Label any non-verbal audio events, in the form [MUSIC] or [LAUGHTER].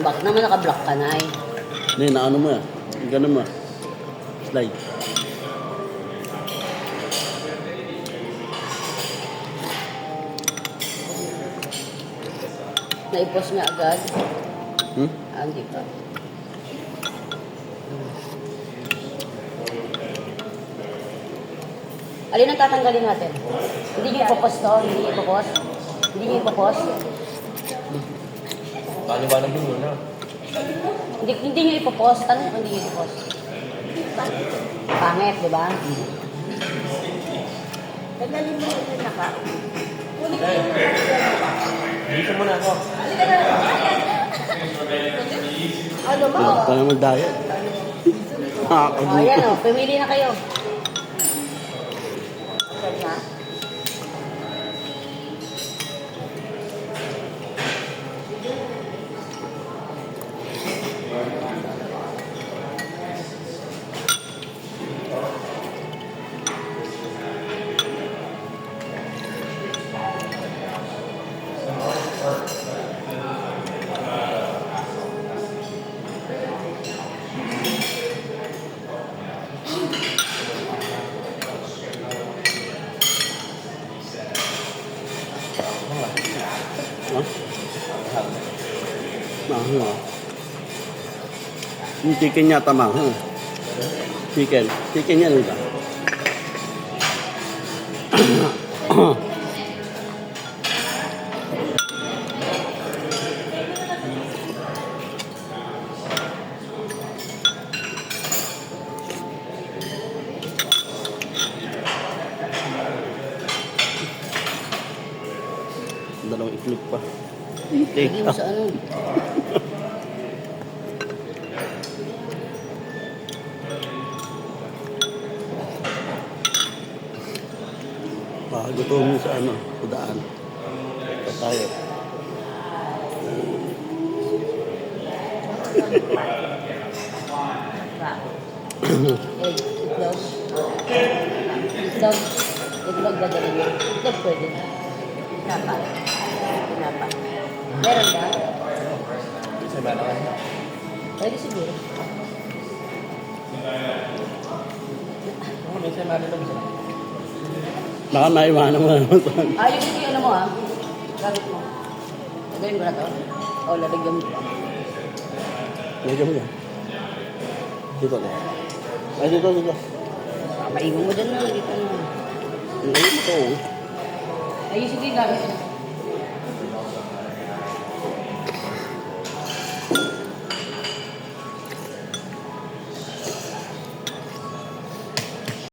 naman naka-block ka na eh. Hindi, naano mo yan. Ganun mo. Slide. Naipos niya agad. Hmm? Ah, hindi pa. Alin ang tatanggalin natin? Hindi niyo ipopos to? Hindi niyo ipopos? Hindi niyo ipopos? Paliwanag mo muna. Hindi, hindi niyo ipopos? Tanong kung hindi niyo ipopos. Pangit, di ba? Tanggalin mo yung naka. Dito muna ako. Ano ba? Wala pa naman diet. O, yan o. Pumili na kayo. Mahal ah. Yung chicken yata mahal. Chicken. Chicken di ba? [CLEARS THROAT] [COUGHS] itlog pa. Take mo out. sa ano. Makagutom sa ano, sa daan. Ito tayo. Itlog. Itlog. Itlog dadalhin mo. Itlog pwede na. Pinapa. Pinapa. Meron ba? Isa ba naman? Pwede siguro. Naman lang isa. Baka maiwanan mo naman sa Ah, yung yung ano mo ah. Gamit mo. Lagyan mo na to. O, lalagyan mo. Medyo mo yan. Dito na. Ay, dito, dito. Maiwan mo dyan na. Dito na. Ang ayun mo to. oh. Ay, sige, gamit mo.